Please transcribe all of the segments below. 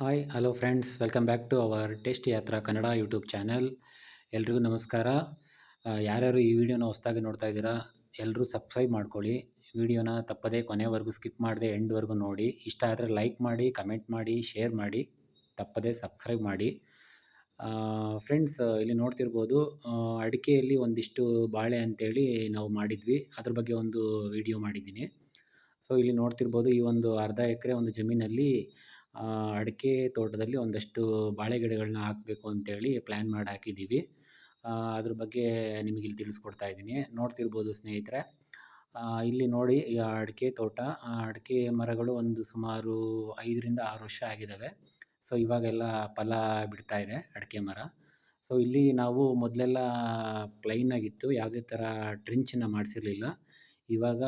Hi hello friends welcome back to our taste Yatra Kannada YouTube channel ಎಲ್ರಿಗೂ ನಮಸ್ಕಾರ. ಯಾರ್ಯಾರು ಈ ವಿಡಿಯೋನ ಹೊಸ್ದಾಗಿ ನೋಡ್ತಾ ಇದ್ದೀರಾ ಎಲ್ಲರೂ ಸಬ್ಸ್ಕ್ರೈಬ್ ಮಾಡ್ಕೊಳ್ಳಿ. ವಿಡಿಯೋನ ತಪ್ಪದೇ ಕೊನೆವರೆಗೂ ಸ್ಕಿಪ್ ಮಾಡದೆ ಎಂಡ್ವರೆಗೂ ನೋಡಿ. ಇಷ್ಟ ಆದರೆ ಲೈಕ್ ಮಾಡಿ ಕಮೆಂಟ್ ಮಾಡಿ ಶೇರ್ ಮಾಡಿ, ತಪ್ಪದೇ ಸಬ್ಸ್ಕ್ರೈಬ್ ಮಾಡಿ. ಫ್ರೆಂಡ್ಸ್ ಇಲ್ಲಿ ನೋಡ್ತಿರ್ಬೋದು ಅಡಿಕೆಯಲ್ಲಿ ಒಂದಿಷ್ಟು ಬಾಳೆ ಅಂತೇಳಿ ನಾವು ಮಾಡಿದ್ವಿ. ಅದ್ರ ಬಗ್ಗೆ ಒಂದು ವಿಡಿಯೋ ಮಾಡಿದ್ದೀನಿ. ಸೊ ಇಲ್ಲಿ ನೋಡ್ತಿರ್ಬೋದು, ಈ ಒಂದು ಅರ್ಧ ಎಕರೆ ಒಂದು ಜಮೀನಲ್ಲಿ ಅಡಿಕೆ ತೋಟದಲ್ಲಿ ಒಂದಷ್ಟು ಬಾಳೆ ಗಿಡಗಳನ್ನ ಹಾಕಬೇಕು ಅಂತೇಳಿ ಪ್ಲ್ಯಾನ್ ಮಾಡಿ ಹಾಕಿದ್ದೀವಿ ಅದ್ರ ಬಗ್ಗೆ ನಿಮಗೆ ಇಲ್ಲಿ ತಿಳಿಸ್ಕೊಡ್ತಾ ಇದ್ದೀನಿ. ನೋಡ್ತಿರ್ಬೋದು ಸ್ನೇಹಿತರೆ. ಇಲ್ಲಿ ನೋಡಿ ಈ ಅಡಿಕೆ ತೋಟ. ಅಡಿಕೆ ಮರಗಳು ಒಂದು ಸುಮಾರು ಐದರಿಂದ ಆರು ವರ್ಷ ಆಗಿದ್ದಾವೆ ಸೊ ಇವಾಗೆಲ್ಲ ಫಲ ಬಿಡ್ತಾ ಇದೆ ಅಡಿಕೆ ಮರ. ಸೊ ಇಲ್ಲಿ ನಾವು ಮೊದಲೆಲ್ಲ ಪ್ಲೈನ್ ಆಗಿತ್ತು. ಯಾವುದೇ ಥರ ಟ್ರಿಂಚನ್ನ ಮಾಡಿಸಿರಲಿಲ್ಲ. ಇವಾಗ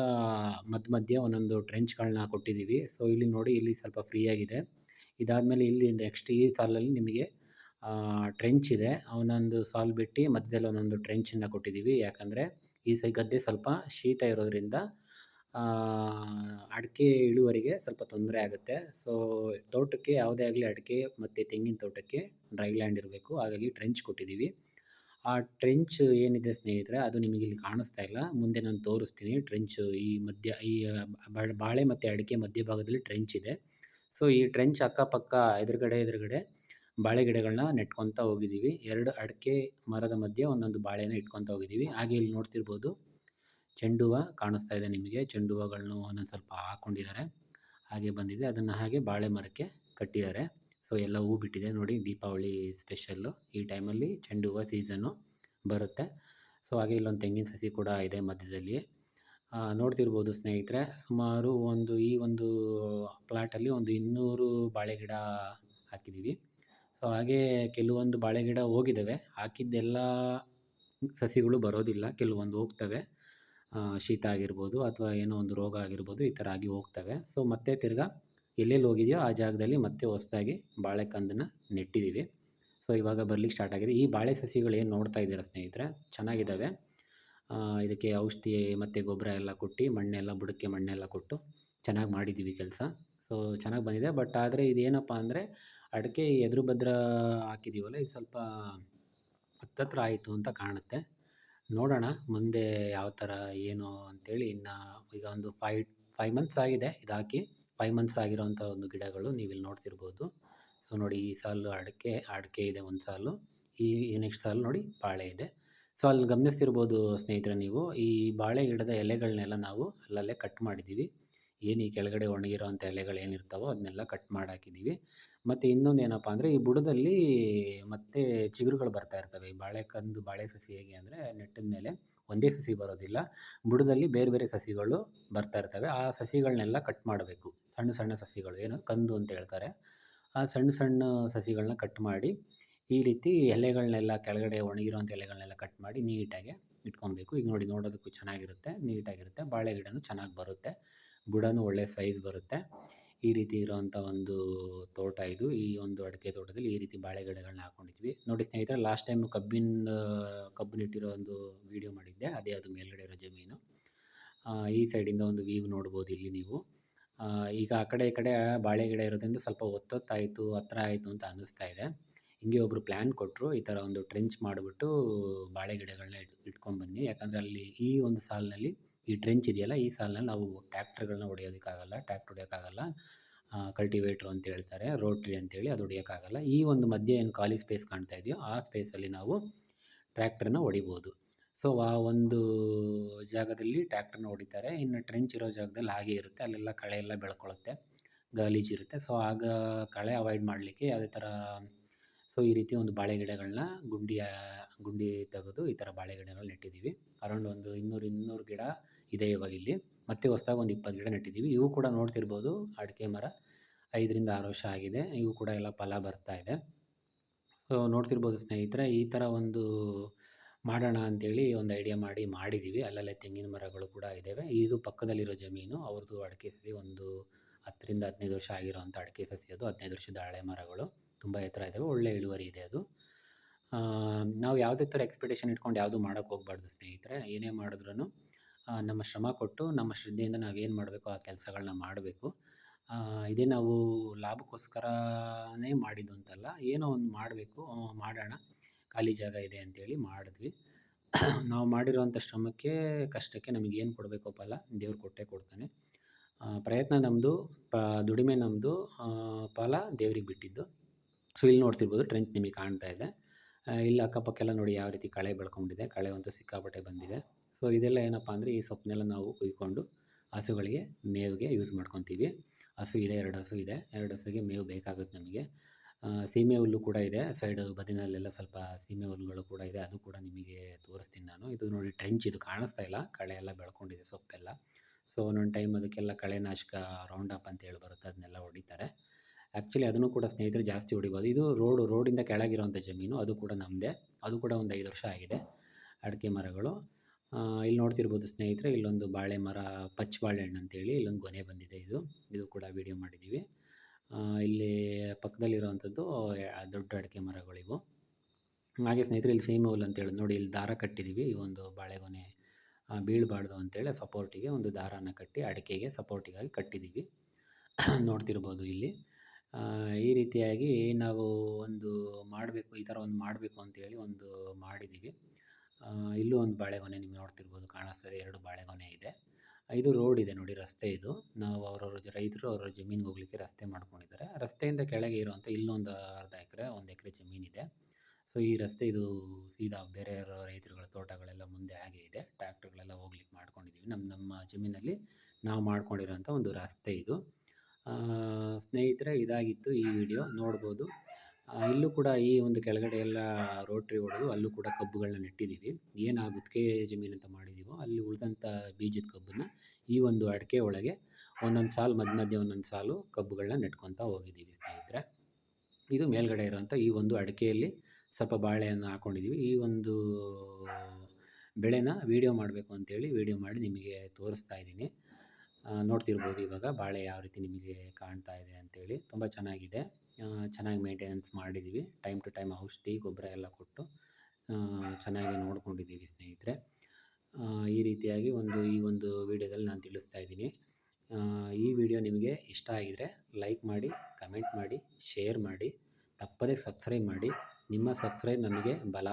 ಮಧ್ಯ ಮಧ್ಯೆ ಒಂದೊಂದು ಟ್ರೆಂಚ್ಗಳನ್ನ ಕೊಟ್ಟಿದ್ದೀವಿ ಸೊ ಇಲ್ಲಿ ನೋಡಿ ಇಲ್ಲಿ ಸ್ವಲ್ಪ ಫ್ರೀಯಾಗಿದೆ ಇದಾದಮೇಲೆ ಇಲ್ಲಿ ನೆಕ್ಸ್ಟ್ ಈ ಸಾಲಲ್ಲಿ ನಿಮಗೆ ಟ್ರೆಂಚ್ ಇದೆ. ಅವನೊಂದು ಸಾಲ್ ಬಿಟ್ಟು ಮಧ್ಯದಲ್ಲಿ ಒಂದೊಂದು ಟ್ರೆಂಚನ್ನು ಕೊಟ್ಟಿದ್ದೀವಿ. ಯಾಕಂದರೆ ಈ ಸೈ ಗದ್ದೆ ಸ್ವಲ್ಪ ಶೀತ ಇರೋದ್ರಿಂದ ಅಡಿಕೆ ಇಳುವರಿಗೆ ಸ್ವಲ್ಪ ತೊಂದರೆ ಆಗುತ್ತೆ. ಸೊ ತೋಟಕ್ಕೆ ಯಾವುದೇ ಆಗಲಿ ಅಡಿಕೆ ಮತ್ತು ತೆಂಗಿನ ತೋಟಕ್ಕೆ ಡ್ರೈ ಲ್ಯಾಂಡ್ ಇರಬೇಕು. ಹಾಗಾಗಿ ಟ್ರೆಂಚ್ ಕೊಟ್ಟಿದ್ದೀವಿ. ಆ ಟ್ರೆಂಚ್ ಏನಿದೆ ಸ್ನೇಹಿತರೆ, ಅದು ನಿಮಗೆ ಇಲ್ಲಿ ಕಾಣಿಸ್ತಾ ಇಲ್ಲ. ಮುಂದೆ ನಾನು ತೋರಿಸ್ತೀನಿ. ಟ್ರೆಂಚು ಈ ಮಧ್ಯ, ಈ ಬಾಳೆ ಮತ್ತು ಅಡಿಕೆ ಮಧ್ಯಭಾಗದಲ್ಲಿ ಟ್ರೆಂಚ್ ಇದೆ. ಸೊ, ಈ ಟ್ರೆಂಚ್ ಅಕ್ಕಪಕ್ಕ, ಎದುರುಗಡೆ ಎದುರುಗಡೆ ಬಾಳೆ ಗಿಡಗಳನ್ನ ನೆಟ್ಕೊತ ಹೋಗಿದ್ದೀವಿ. ಎರಡು ಅಡಿಕೆ ಮರದ ಮಧ್ಯೆ ಒಂದೊಂದು ಬಾಳೆನ ಇಟ್ಕೊತ ಹೋಗಿದ್ದೀವಿ. ಹಾಗೆ ಇಲ್ಲಿ ನೋಡ್ತಿರ್ಬೋದು ಚೆಂಡು ಹೂವು ಕಾಣಿಸ್ತಾ ಇದೆ ನಿಮಗೆ. ಚೆಂಡು ಹೂವುಗಳನ್ನು ಒಂದೊಂದು ಸ್ವಲ್ಪ ಹಾಕೊಂಡಿದ್ದಾರೆ. ಹಾಗೆ ಬಂದಿದೆ. ಅದನ್ನು ಹಾಗೆ ಬಾಳೆ ಮರಕ್ಕೆ ಕಟ್ಟಿದ್ದಾರೆ. ಸೊ, ಎಲ್ಲ ಹೂ ಬಿಟ್ಟಿದೆ. ನೋಡಿ, ದೀಪಾವಳಿ ಸ್ಪೆಷಲ್ಲು ಈ ಟೈಮಲ್ಲಿ ಚೆಂಡು ಹೂವು ಸೀಸನ್ನು ಬರುತ್ತೆ. ಸೊ, ಹಾಗೆ ಇಲ್ಲೊಂದು ತೆಂಗಿನ ಸಸಿ ಕೂಡ ಇದೆ ಮಧ್ಯದಲ್ಲಿ ನೋಡ್ತಿರ್ಬೋದು ಸ್ನೇಹಿತರೆ. ಸುಮಾರು ಒಂದು ಈ ಒಂದು ಪ್ಲಾಟಲ್ಲಿ ಒಂದು ಇನ್ನೂರು ಬಾಳೆ ಗಿಡ ಹಾಕಿದ್ದೀವಿ ಸೊ ಹಾಗೆ ಕೆಲವೊಂದು ಬಾಳೆ ಗಿಡ ಹೋಗಿದ್ದಾವೆ ಹಾಕಿದ್ದೆಲ್ಲ ಸಸಿಗಳು ಬರೋದಿಲ್ಲ. ಕೆಲವೊಂದು ಹೋಗ್ತವೆ. ಶೀತ ಆಗಿರ್ಬೋದು ಅಥವಾ ಏನೋ ಒಂದು ರೋಗ ಆಗಿರ್ಬೋದು ಈ ಥರ ಆಗಿ ಹೋಗ್ತವೆ. ಸೊ ಮತ್ತೆ ತಿರ್ಗಾ ಎಲ್ಲೆಲ್ಲಿ ಹೋಗಿದೆಯೋ ಆ ಜಾಗದಲ್ಲಿ ಮತ್ತೆ ಹೊಸದಾಗಿ ಬಾಳೆಕಂದನ್ನು ನೆಟ್ಟಿದ್ದೀವಿ ಸೊ ಇವಾಗ ಬರ್ಲಿಕ್ಕೆ ಸ್ಟಾರ್ಟ್ ಆಗಿದೆ. ಈ ಬಾಳೆ ಸಸಿಗಳು ಏನು ನೋಡ್ತಾ ಇದ್ದೀರಾ ಸ್ನೇಹಿತರೆ? ಚೆನ್ನಾಗಿದ್ದಾವೆ ಇದಕ್ಕೆ ಔಷಧಿ ಮತ್ತು ಗೊಬ್ಬರ ಎಲ್ಲ ಕೊಟ್ಟು, ಮಣ್ಣೆಲ್ಲ, ಬುಡಕ್ಕೆ ಮಣ್ಣೆಲ್ಲ ಕೊಟ್ಟು ಚೆನ್ನಾಗಿ ಮಾಡಿದ್ದೀವಿ ಕೆಲಸ. ಸೊ ಚೆನ್ನಾಗಿ ಬಂದಿದೆ. ಬಟ್ ಆದರೆ ಇದೇನಪ್ಪ ಅಂದರೆ ಅಡಿಕೆ ಎದುರು ಭದ್ರ ಹಾಕಿದ್ದೀವಲ್ಲ ಇದು ಸ್ವಲ್ಪ ಹತ್ತತ್ರ ಆಯಿತು ಅಂತ ಕಾಣುತ್ತೆ. ನೋಡೋಣ ಮುಂದೆ ಯಾವ ಥರ ಏನು ಅಂತೇಳಿ ಇನ್ನು ಈಗ ಒಂದು ಫೈ ಫೈವ್ ಮಂತ್ಸ್ ಆಗಿದೆ ಇದು ಹಾಕಿ ಫೈವ್ ಮಂತ್ಸ್ ಆಗಿರೋವಂಥ ಒಂದು ಗಿಡಗಳು ನೀವಿಲ್ಲಿ ನೋಡ್ತಿರ್ಬೋದು. ಸೊ ನೋಡಿ ಈ ಸಾಲು ಅಡಿಕೆ ಅಡಿಕೆ ಇದೆ ಒಂದು ಸಾಲು ಈ ನೆಕ್ಸ್ಟ್ ಸಾಲು ನೋಡಿ ಬಾಳೆ ಇದೆ. ಸೊ, ಅಲ್ಲಿ ಗಮನಿಸ್ತಿರ್ಬೋದು ಸ್ನೇಹಿತರೆ ನೀವು, ಈ ಬಾಳೆ ಗಿಡದ ಎಲೆಗಳನ್ನೆಲ್ಲ ನಾವು ಅಲ್ಲಲ್ಲೇ ಕಟ್ ಮಾಡಿದ್ದೀವಿ. ಏನು ಈ ಕೆಳಗಡೆ ಒಣಗಿರೋವಂಥ ಎಲೆಗಳು ಏನಿರ್ತಾವೋ ಅದನ್ನೆಲ್ಲ ಕಟ್ ಮಾಡಿ ಹಾಕಿದ್ದೀವಿ ಮತ್ತು ಇನ್ನೊಂದು ಏನಪ್ಪ ಅಂದರೆ, ಈ ಬುಡದಲ್ಲಿ ಮತ್ತೆ ಚಿಗುರುಗಳು ಬರ್ತಾ ಇರ್ತವೆ. ಈ ಬಾಳೆಕಂದು ಬಾಳೆ ಸಸಿ ಹೇಗೆ ಅಂದರೆ, ನೆಟ್ಟಿದ ಮೇಲೆ ಒಂದೇ ಸಸಿ ಬರೋದಿಲ್ಲ. ಬುಡದಲ್ಲಿ ಬೇರೆ ಬೇರೆ ಸಸಿಗಳು ಬರ್ತಾ ಇರ್ತವೆ. ಆ ಸಸಿಗಳನ್ನೆಲ್ಲ ಕಟ್ ಮಾಡಬೇಕು. ಸಣ್ಣ ಸಣ್ಣ ಸಸಿಗಳು, ಏನು ಕಂದು ಅಂತ ಹೇಳ್ತಾರೆ. ಆ ಸಣ್ಣ ಸಣ್ಣ ಸಸಿಗಳನ್ನ ಕಟ್ ಮಾಡಿ ಈ ರೀತಿ ಎಲೆಗಳನ್ನೆಲ್ಲ ಕೆಳಗಡೆ ಒಣಗಿರುವಂಥ ಎಲೆಗಳನ್ನೆಲ್ಲ ಕಟ್ ಮಾಡಿ ನೀಟಾಗಿ ಇಟ್ಕೊಬೇಕು. ಈಗ ನೋಡಿ ನೋಡೋದಕ್ಕೂ ಚೆನ್ನಾಗಿರುತ್ತೆ, ನೀಟಾಗಿರುತ್ತೆ. ಬಾಳೆ ಗಿಡನೂ ಚೆನ್ನಾಗಿ ಬರುತ್ತೆ. ಬುಡನೂ ಒಳ್ಳೆ ಸೈಜ್ ಬರುತ್ತೆ. ಈ ರೀತಿ ಇರೋವಂಥ ಒಂದು ತೋಟ ಇದು. ಈ ಒಂದು ಅಡಿಕೆ ತೋಟದಲ್ಲಿ ಈ ರೀತಿ ಬಾಳೆ ಗಿಡಗಳನ್ನ ಹಾಕೊಂಡಿದ್ವಿ. ನೋಡಿ ಸ್ನೇಹಿತರೆ ಲಾಸ್ಟ್ ಟೈಮ್ ಕಬ್ಬಿನ ಕಬ್ಬು ನೆಟ್ಟಿರೋ ಒಂದು ವಿಡಿಯೋ ಮಾಡಿದ್ದೆ. ಅದೇ ಅದು ಮೇಲ್ಗಡೆ ಇರೋ ಜಮೀನು. ಈ ಸೈಡಿಂದ ಒಂದು ವ್ಯೂ ನೋಡ್ಬೋದು ಇಲ್ಲಿ ನೀವು. ಈಗ ಆ ಕಡೆ ಈ ಕಡೆ ಬಾಳೆ ಗಿಡ ಇರೋದ್ರಿಂದ ಸ್ವಲ್ಪ ಒತ್ತೊತ್ತಾಯಿತು, ಹತ್ರ ಆಯಿತು ಅಂತ ಅನ್ನಿಸ್ತಾ ಇದೆ. ಹಿಂಗೆ ಒಬ್ಬರು ಪ್ಲ್ಯಾನ್ ಕೊಟ್ಟರು ಈ ಥರ ಒಂದು ಟ್ರೆಂಚ್ ಮಾಡಿಬಿಟ್ಟು ಬಾಳೆ ಗಿಡಗಳನ್ನ ಇಟ್ ಇಟ್ಕೊಂಡ್ಬನ್ನಿ ಯಾಕಂದರೆ ಅಲ್ಲಿ ಈ ಒಂದು ಸಾಲಿನಲ್ಲಿ ಈ ಟ್ರೆಂಚ್ ಇದೆಯಲ್ಲ, ಈ ಸಾಲಿನಲ್ಲಿ ನಾವು ಟ್ಯಾಕ್ಟ್ರ್ಗಳನ್ನ ಹೊಡೆಯೋದಕ್ಕಾಗಲ್ಲ ಟ್ಯಾಕ್ಟ್ರ್ ಹೊಡೆಯೋಕ್ಕಾಗಲ್ಲ. ಕಲ್ಟಿವೇಟ್ರು ಅಂತ ಹೇಳ್ತಾರೆ ರೋಟ್ರಿ ಅಂತೇಳಿ ಅದು ಹೊಡೆಯೋಕ್ಕಾಗಲ್ಲ. ಈ ಒಂದು ಮಧ್ಯೆ ಏನು ಖಾಲಿ ಸ್ಪೇಸ್ ಕಾಣ್ತಾ ಇದೆಯೋ ಆ ಸ್ಪೇಸಲ್ಲಿ ನಾವು ಟ್ರ್ಯಾಕ್ಟರ್ನ ಹೊಡಿಬೋದು. ಸೊ ಆ ಒಂದು ಜಾಗದಲ್ಲಿ ಟ್ರ್ಯಾಕ್ಟರ್ನ ಹೊಡಿತಾರೆ. ಇನ್ನು ಟ್ರೆಂಚ್ ಇರೋ ಜಾಗದಲ್ಲಿ ಹಾಗೆ ಇರುತ್ತೆ. ಅಲ್ಲೆಲ್ಲ ಕಳೆ ಎಲ್ಲ ಬೆಳ್ಕೊಳ್ಳುತ್ತೆ ಗಲೀಜಿರುತ್ತೆ ಸೊ ಆಗ ಕಳೆ ಅವಾಯ್ಡ್ ಮಾಡಲಿಕ್ಕೆ ಯಾವುದೇ ಥರ ಸೊ, ಈ ರೀತಿ ಒಂದು ಬಾಳೆ ಗಿಡಗಳನ್ನ ಗುಂಡಿ ಗುಂಡಿ ತೆಗೆದು ಈ ಥರ ಬಾಳೆ ಗಿಡಗಳು ನೆಟ್ಟಿದ್ದೀವಿ. ಅರೌಂಡ್ ಒಂದು ಇನ್ನೂರು ಇನ್ನೂರು ಗಿಡ ಇದೆ ಇವಾಗ ಇಲ್ಲಿ. ಮತ್ತೆ ಹೊಸ್ದಾಗಿ ಒಂದು ಇಪ್ಪತ್ತು ಗಿಡ ನೆಟ್ಟಿದ್ದೀವಿ. ಇವು ಕೂಡ ನೋಡ್ತಿರ್ಬೋದು, ಅಡಿಕೆ ಮರ. ಐದರಿಂದ ಆರು ವರ್ಷ ಆಗಿದೆ. ಇವು ಕೂಡ ಎಲ್ಲ ಫಲ ಬರ್ತಾ ಇದೆ. ಸೊ, ನೋಡ್ತಿರ್ಬೋದು ಸ್ನೇಹಿತರೆ, ಈ ಥರ ಒಂದು ಮಾಡೋಣ ಅಂತೇಳಿ ಒಂದು ಐಡಿಯಾ ಮಾಡಿ ಮಾಡಿದ್ದೀವಿ. ಅಲ್ಲಲ್ಲೇ ತೆಂಗಿನ ಮರಗಳು ಕೂಡ ಇದ್ದಾವೆ. ಇದು ಪಕ್ಕದಲ್ಲಿರೋ ಜಮೀನು. ಅವ್ರದ್ದು ಅಡಿಕೆ ಸಸಿ ಒಂದು ಹತ್ತರಿಂದ ಹದಿನೈದು ವರ್ಷ ಆಗಿರೋವಂಥ ಅಡಿಕೆ ಸಸಿ ಅದು ಹದಿನೈದು ವರ್ಷದ ಹಳೆ ಮರಗಳು. ತುಂಬ ಎತ್ತರ ಇದ್ದಾವೆ ಒಳ್ಳೆ ಇಳುವರಿ ಇದೆ ಅದು. ನಾವು ಯಾವುದೇ ಥರ ಎಕ್ಸ್ಪೆಕ್ಟೇಷನ್ ಇಟ್ಕೊಂಡು ಯಾವುದು ಮಾಡೋಕ್ಕೆ ಹೋಗ್ಬಾರ್ದು ಸ್ನೇಹಿತರೆ, ಏನೇ ಮಾಡಿದ್ರೂ ನಮ್ಮ ಶ್ರಮ ಕೊಟ್ಟು, ನಮ್ಮ ಶ್ರದ್ಧೆಯಿಂದ ನಾವೇನು ಮಾಡಬೇಕು, ಆ ಕೆಲಸಗಳನ್ನ ಮಾಡಬೇಕು. ಇದೇ ನಾವು ಲಾಭಕ್ಕೋಸ್ಕರನೇ ಮಾಡಿದ್ದು ಅಂತಲ್ಲ, ಏನೋ ಒಂದು ಮಾಡಬೇಕು ಮಾಡೋಣ, ಖಾಲಿ ಜಾಗ ಇದೆ ಅಂತೇಳಿ ಮಾಡಿದ್ವಿ. ನಾವು ಮಾಡಿರೋವಂಥ ಶ್ರಮಕ್ಕೆ, ಕಷ್ಟಕ್ಕೆ ನಮಗೆ ಏನು ಕೊಡಬೇಕೋ ಫಲ ದೇವ್ರು ಕೊಟ್ಟೇ ಕೊಡ್ತಾನೆ. ಪ್ರಯತ್ನ ನಮ್ಮದು ದುಡಿಮೆ ನಮ್ಮದು ಫಲ ದೇವ್ರಿಗೆ ಬಿಟ್ಟಿದ್ದು. ಸೊ ಇಲ್ಲಿ ನೋಡ್ತಿರ್ಬೋದು ಟ್ರೆಂಚ್ ನಿಮಗೆ ಕಾಣ್ತಾ ಇದೆ. ಇಲ್ಲಿ ಅಕ್ಕಪಕ್ಕ ಎಲ್ಲ ನೋಡಿ ಯಾವ ರೀತಿ ಕಳೆ ಬೆಳ್ಕೊಂಡಿದೆ. ಕಳೆ ಒಂದು ಸಿಕ್ಕಾಪಟ್ಟೆ ಬಂದಿದೆ. ಸೊ ಇದೆಲ್ಲ ಏನಪ್ಪ ಅಂದರೆ ಈ ಸೊಪ್ಪನ್ನೆಲ್ಲ ನಾವು ಕುಯ್ಕೊಂಡು ಹಸುಗಳಿಗೆ ಮೇವಿಗೆ ಯೂಸ್ ಮಾಡ್ಕೊತೀವಿ. ಹಸು ಇದೆ, ಎರಡು ಹಸು ಇದೆ. ಎರಡು ಹಸುಗೆ ಮೇವು ಬೇಕಾಗುತ್ತೆ ನಮಗೆ. ಸೀಮೆ ಹುಲ್ಲು ಕೂಡ ಇದೆ. ಸೈಡ್ ಬದಿನಲ್ಲೆಲ್ಲ ಸ್ವಲ್ಪ ಸೀಮೆ ಹುಲ್ಲುಗಳು ಕೂಡ ಇದೆ. ಅದು ಕೂಡ ನಿಮಗೆ ತೋರಿಸ್ತೀನಿ ನಾನು. ಇದು ನೋಡಿ ಟ್ರೆಂಚ್ ಇದು ಕಾಣಿಸ್ತಾ ಇಲ್ಲ. ಕಳೆ ಎಲ್ಲ ಬೆಳ್ಕೊಂಡಿದೆ ಸೊಪ್ಪೆಲ್ಲ. ಸೊ ಒಂದೊಂದು ಟೈಮ್ ಅದಕ್ಕೆಲ್ಲ ಕಳೆನಾಶಕ ರೌಂಡ್ ಅಪ್ ಅಂತ ಹೇಳಿ ಬರುತ್ತೆ. ಅದನ್ನೆಲ್ಲ ಹೊಡಿತಾರೆ. ಆ್ಯಕ್ಚುಲಿ ಅದನ್ನು ಕೂಡ ಸ್ನೇಹಿತರು ಜಾಸ್ತಿ ಹೊಡಿಬೋದು. ಇದು ರೋಡು ರೋಡಿಂದ ಕೆಳಗಿರೋಂಥ ಜಮೀನು. ಅದು ಕೂಡ ನಮ್ಮದೇ ಅದು ಕೂಡ ಒಂದು ಐದು ವರ್ಷ ಆಗಿದೆ. ಅಡಿಕೆ ಮರಗಳು. ಇಲ್ಲಿ ನೋಡ್ತಿರ್ಬೋದು ಸ್ನೇಹಿತರೆ, ಇಲ್ಲೊಂದು ಬಾಳೆ ಮರ ಪಚ್ಚ ಬಾಳೆಹಣ್ಣು ಅಂತೇಳಿ ಇಲ್ಲೊಂದು ಗೊನೆ ಬಂದಿದೆ ಇದು. ಇದು ಕೂಡ ವಿಡಿಯೋ ಮಾಡಿದ್ದೀವಿ. ಇಲ್ಲಿ ಪಕ್ಕದಲ್ಲಿರುವಂಥದ್ದು ದೊಡ್ಡ ಅಡಿಕೆ ಮರಗಳಿವು ಹಾಗೆ ಸ್ನೇಹಿತರೆ, ಇಲ್ಲಿ ಸೀಮೆ ಹುಲ್ ಅಂತೇಳಿ ನೋಡಿ, ಇಲ್ಲಿ ದಾರ ಕಟ್ಟಿದ್ದೀವಿ. ಈ ಒಂದು ಬಾಳೆಗೊನೆ ಬೀಳಬಾರ್ದು ಅಂತೇಳಿ ಸಪೋರ್ಟಿಗೆ ಒಂದು ದಾರಾನ ಕಟ್ಟಿ ಅಡಿಕೆಗೆ ಸಪೋರ್ಟಿಗಾಗಿ ಕಟ್ಟಿದ್ದೀವಿ. ನೋಡ್ತಿರ್ಬೋದು ಇಲ್ಲಿ. ಈ ರೀತಿಯಾಗಿ ನಾವು ಒಂದು ಮಾಡಬೇಕು, ಈ ಥರ ಒಂದು ಮಾಡಬೇಕು ಅಂತೇಳಿ ಒಂದು ಮಾಡಿದ್ದೀವಿ. ಇಲ್ಲೂ ಒಂದು ಬಾಳೆಗೊನೆ ನಿಮ್ಗೆ ನೋಡ್ತಿರ್ಬೋದು, ಕಾಣಿಸ್ತದೆ, ಎರಡು ಬಾಳೆಗೊನೆ ಇದೆ. ಇದು ರೋಡ್ ಇದೆ ನೋಡಿ, ರಸ್ತೆ ಇದು. ನಾವು ಅವರವ್ರ ರೈತರು ಅವರ ಜಮೀನಿಗೆ ಹೋಗ್ಲಿಕ್ಕೆ ರಸ್ತೆ ಮಾಡ್ಕೊಂಡಿದ್ದಾರೆ. ರಸ್ತೆಯಿಂದ ಕೆಳಗೆ ಇರುವಂಥ ಇಲ್ಲೊಂದು ಅರ್ಧ ಎಕರೆ, ಒಂದು ಎಕರೆ ಜಮೀನಿದೆ ಸೊ, ಈ ರಸ್ತೆ ಇದು ಸೀದಾ ಬೇರೆ ರೈತರುಗಳ ತೋಟಗಳೆಲ್ಲ ಮುಂದೆ ಹಾಗೆ ಇದೆ. ಟ್ರ್ಯಾಕ್ಟರ್ಗಳೆಲ್ಲ ಹೋಗ್ಲಿಕ್ಕೆ ಮಾಡ್ಕೊಂಡಿದ್ದೀವಿ. ನಮ್ಮ ನಮ್ಮ ಜಮೀನಲ್ಲಿ ನಾವು ಮಾಡ್ಕೊಂಡಿರೋಂಥ ಒಂದು ರಸ್ತೆ ಇದು. ಸ್ನೇಹಿತರೆ, ಇದಾಗಿತ್ತು ಈ ವಿಡಿಯೋ. ನೋಡ್ಬೋದು. ಇಲ್ಲೂ ಕೂಡ ಈ ಒಂದು ಕೆಳಗಡೆ ಎಲ್ಲ ರೋಟ್ರಿ ಹೊಡೆದು ಅಲ್ಲೂ ಕೂಡ ಕಬ್ಬುಗಳನ್ನ ನೆಟ್ಟಿದ್ದೀವಿ. ಏನು ಆ ಗುತ್ತಿಗೆ ಜಮೀನು ಅಂತ ಮಾಡಿದ್ದೀವೋ, ಅಲ್ಲಿ ಉಳಿದಂಥ ಬೀಜದ ಕಬ್ಬನ್ನು ಈ ಒಂದು ಅಡಿಕೆ ಒಳಗೆ ಒಂದೊಂದು ಸಾಲು, ಮಧ್ಯ ಮಧ್ಯೆ ಒಂದೊಂದು ಸಾಲು ಕಬ್ಬುಗಳನ್ನ ನೆಟ್ಕೊತಾ ಹೋಗಿದ್ದೀವಿ ಸ್ನೇಹಿತರೆ. ಇದು ಮೇಲ್ಗಡೆ ಇರೋಂಥ ಈ ಒಂದು ಅಡಿಕೆಯಲ್ಲಿ ಸ್ವಲ್ಪ ಬಾಳೆಯನ್ನು ಹಾಕ್ಕೊಂಡಿದ್ದೀವಿ ಈ ಒಂದು ಬೆಳೆನ ವೀಡಿಯೋ ಮಾಡಬೇಕು ಅಂತೇಳಿ ವೀಡಿಯೋ ಮಾಡಿ ನಿಮಗೆ ತೋರಿಸ್ತಾ ಇದ್ದೀನಿ. ನೋಡ್ತಿರ್ಬೋದು ಇವಾಗ ಬಾಳೆ ಯಾವ ರೀತಿ ನಿಮಗೆ ಕಾಣ್ತಾ ಇದೆ ಅಂತೇಳಿ. ತುಂಬ ಚೆನ್ನಾಗಿದೆ. ಚೆನ್ನಾಗಿ ಮೇಂಟೆನೆನ್ಸ್ ಮಾಡಿದ್ದೀವಿ ಟೈಮ್ ಟು ಟೈಮ್ ಔಷಧಿ, ಗೊಬ್ಬರ ಎಲ್ಲ ಕೊಟ್ಟು ಚೆನ್ನಾಗಿ ನೋಡ್ಕೊಂಡಿದ್ದೀವಿ ಸ್ನೇಹಿತರೆ. ಈ ರೀತಿಯಾಗಿ ಒಂದು, ಈ ಒಂದು ವಿಡಿಯೋದಲ್ಲಿ ನಾನು ತಿಳಿಸ್ತಾ ಇದ್ದೀನಿ. ಈ ವಿಡಿಯೋ ನಿಮಗೆ ಇಷ್ಟ ಆಗಿದರೆ ಲೈಕ್ ಮಾಡಿ ಕಮೆಂಟ್ ಮಾಡಿ ಶೇರ್ ಮಾಡಿ, ತಪ್ಪದೇ ಸಬ್ಸ್ಕ್ರೈಬ್ ಮಾಡಿ. ನಿಮ್ಮ ಸಬ್ಸ್ಕ್ರೈಬ್ ನಮಗೆ ಬಲ.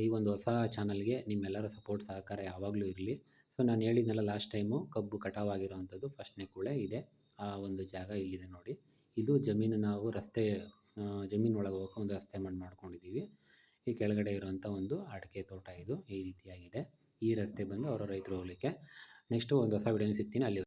ಈ ಒಂದು ಹೊಸ ಚಾನಲ್ಗೆ ನಿಮ್ಮೆಲ್ಲರ ಸಪೋರ್ಟ್ ಸಹಕಾರ ಯಾವಾಗಲೂ ಇರಲಿ. ಸೊ ನಾನು ಹೇಳಿದ್ನಲ್ಲ ಲಾಸ್ಟ್ ಟೈಮು ಕಬ್ಬು ಕಟಾವಾಗಿರೋವಂಥದ್ದು ಫಸ್ಟ್ನೇ ಕೂಳೆ ಇದೆ. ಆ ಒಂದು ಜಾಗ ಇಲ್ಲಿದೆ ನೋಡಿ. ಇದು ಜಮೀನು ನಾವು ರಸ್ತೆ ಜಮೀನು ಒಳಗೆ ಹೋಗೋಕೆ ಒಂದು ರಸ್ತೆ ಮಾಡಿ, ಮಾಡ್ಕೊಂಡಿದ್ದೀವಿ. ಈ ಕೆಳಗಡೆ ಇರುವಂಥ ಒಂದು ಅಡಿಕೆ ತೋಟ ಇದು ಈ ರೀತಿಯಾಗಿದೆ. ಈ ರಸ್ತೆ ಬಂದು ಅವರ ರೈತರು ಹೋಗಲಿಕ್ಕೆ. ನೆಕ್ಸ್ಟು ಒಂದು ಹೊಸ ವಿಡಿಯೋನ ಸಿಗ್ತೀನಿ. ಅಲ್ಲಿ